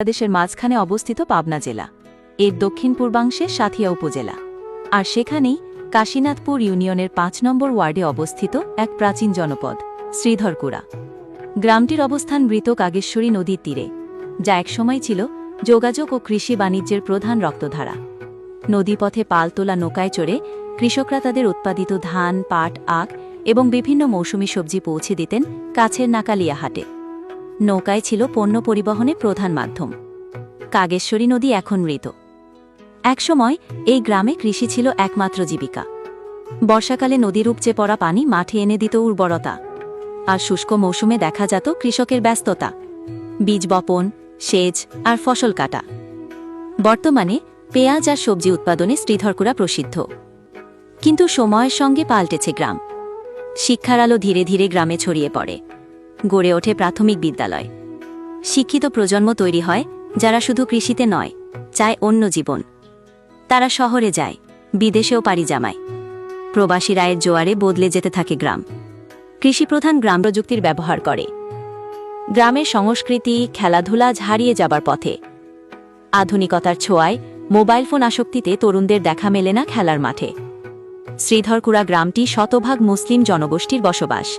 বাংলাদেশের মাঝখানে অবস্থিত পাবনা জেলা। এর দক্ষিণ পূর্বাংশে সাথিয়া উপজেলা। আর সেখানেই কাশীনাথপুর ইউনিয়নের পাঁচ নম্বর ওয়ার্ডে অবস্থিত এক প্রাচীন জনপদ, শ্রীধরকুড়া। গ্রামটির অবস্থান মৃত কাগেশ্বরী নদীর তীরে, যা একসময় ছিল যোগাযোগ ও কৃষি বাণিজ্যের প্রধান রক্তধারা। নদীপথে পাল তোলা নৌকায় চড়ে কৃষকরা তাদের উৎপাদিত ধান, পাট, আখ এবং বিভিন্ন মৌসুমী সবজি পৌঁছে দিতেন কাছের নাকালিয়া হাটে। নৌকায় ছিল পণ্য পরিবহনে প্রধান মাধ্যম। কাগেশ্বরী নদী এখন মৃত। একসময় এই গ্রামে কৃষি ছিল একমাত্র জীবিকা। বর্ষাকালে নদীর উপচে পড়া পানি মাঠে এনে দিত উর্বরতা। আর শুষ্ক মৌসুমে দেখা যেত কৃষকের ব্যস্ততা। বীজ বপন, সেচ আর ফসল কাটা। বর্তমানে পেঁয়াজ আর সবজি উৎপাদনে শ্রীধরকুড়া প্রসিদ্ধ। কিন্তু সময়ের সঙ্গে পাল্টেছে গ্রাম। শিক্ষার আলো ধীরে ধীরে গ্রামে ছড়িয়ে পড়ে। গড়ে ওঠে প্রাথমিক বিদ্যালয়। শিক্ষিত প্রজন্ম তৈরি হয় যারা শুধু কৃষিতে নয়, চায় অন্য জীবন। তারা শহরে যায়, বিদেশেও পাড়ি জামায়। প্রবাসী রায়ের জোয়ারে বদলে যেতে থাকে গ্রাম। কৃষিপ্রধান গ্রাম প্রযুক্তির ব্যবহার করে। গ্রামের সংস্কৃতি, খেলাধুলা হারিয়ে যাবার পথে। আধুনিকতার ছোঁয়ায় মোবাইল ফোন আসক্তিতে তরুণদের দেখা মেলে না খেলার মাঠে। শ্রীধরকুড়া গ্রামটি শতভাগ মুসলিম জনগোষ্ঠীর বসবাস।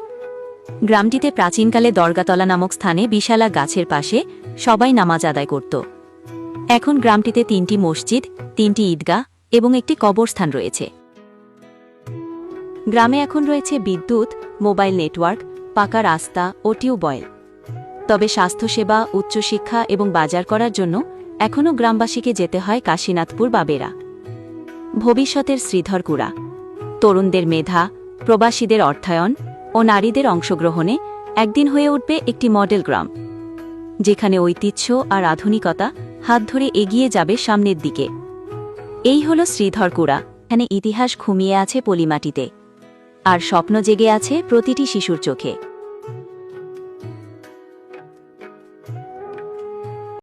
গ্রামটিতে প্রাচীনকালে দরগাতলা নামক স্থানে বিশালা গাছের পাশে সবাই নামাজ আদায় করত। এখন গ্রামটিতে তিনটি মসজিদ, তিনটি ঈদগাহ এবং একটি কবরস্থান রয়েছে। গ্রামে এখন রয়েছে বিদ্যুৎ, মোবাইল নেটওয়ার্ক, পাকা রাস্তা ও টিউবওয়েল। তবে স্বাস্থ্যসেবা, উচ্চশিক্ষা এবং বাজার করার জন্য এখনও গ্রামবাসীকে যেতে হয় কাশীনাথপুর বাবেরা। ভবিষ্যতের শ্রীধরকুড়া। তরুণদের মেধা, প্রবাসীদের অর্থায়ন ও নারীদের অংশগ্রহণে একদিন হয়ে উঠবে একটি মডেল গ্রাম, যেখানে ঐতিহ্য আর আধুনিকতা হাত ধরে এগিয়ে যাবে সামনের দিকে। এই হল শ্রীধরকুড়া, এখানে ইতিহাস ঘুমিয়ে আছে পলিমাটিতে, আর স্বপ্ন জেগে আছে প্রতিটি শিশুর চোখে।